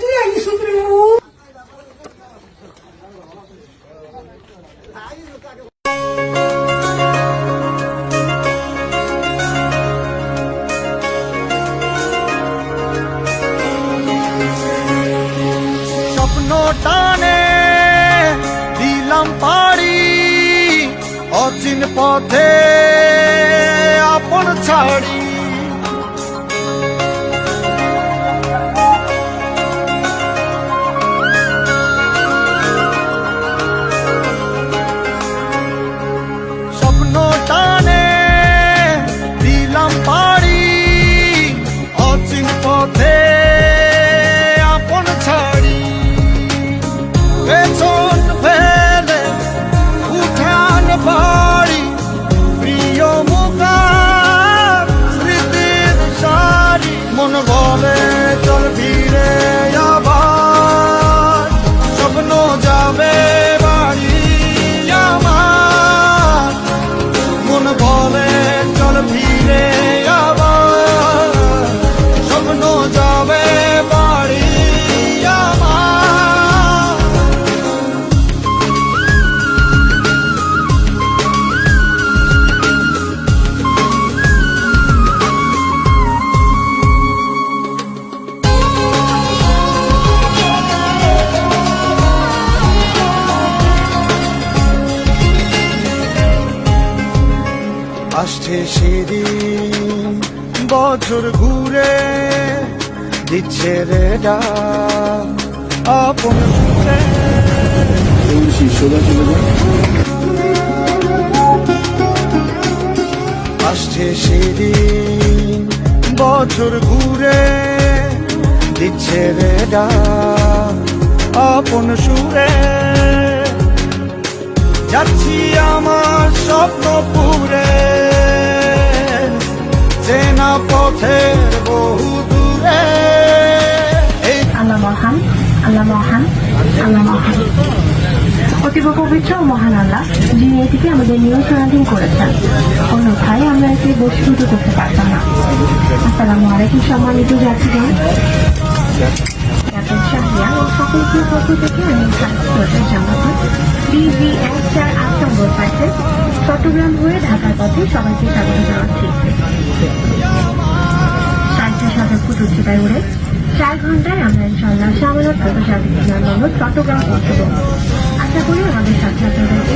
তুই আইস সুপ্রিম স্বপ্ন টানে দিলাম পাড়ি অচিন পথে আপন ছাড়ি। পেছন ফেলে উঠান বাড়ি প্রিয় মুখার স্মৃতির সারি মন বলে চল আসছে সেদিন। বছর ঘুরে দিচ্ছে রে আপন আসছে সেদিন। বছর ঘুরে দিচ্ছে রে আপন সুরে। যাচ্ছি আমার স্বপ্ন পুরে। চেনা পথের বহু দূরে। আল্লাহ মহান আল্লাহ মহান আল্লাহ মহান। অতীব পবিত্র মহান আল্লাহ, যিনি এটিকে আমাদের নিয়ন্ত্রণাধীন করেছেন। অন্যথায় আমরা একে বস্তুত করতে পারতাম না। আসসালামু আলাইকুম সম্মানিত যাত্রীগণ চট্টগ্রাম হয়ে ঢাকার পথে সবাইকে স্বাগত জানাচ্ছি সাহিত্য সাথে ফুট উচ্চতায় উড়ে চার ঘন্টায় আমরা ইনশাল্লাহ সামানত আন্তর্জাতিক বিমানবন্দর চট্টগ্রাম পৌঁছব আশা করি আমাদের সাথে আপনাদেরকে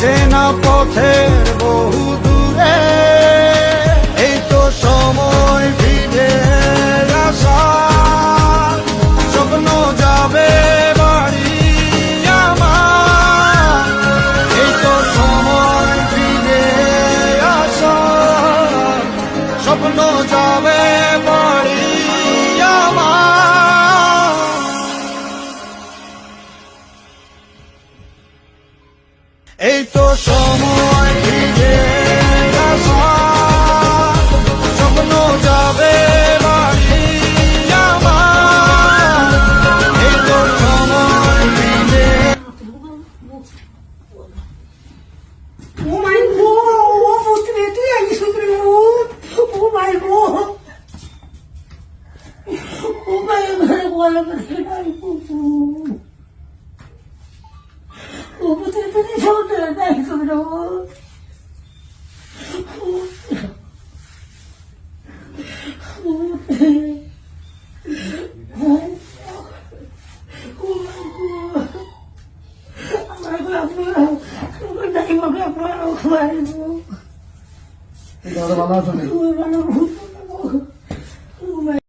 চেনা পথের বহু দূরে। 我买过，我不这里都爱去的，我不买过，我不买那个花那个菜买过，我不这里都爱去的，我。ভালো আছো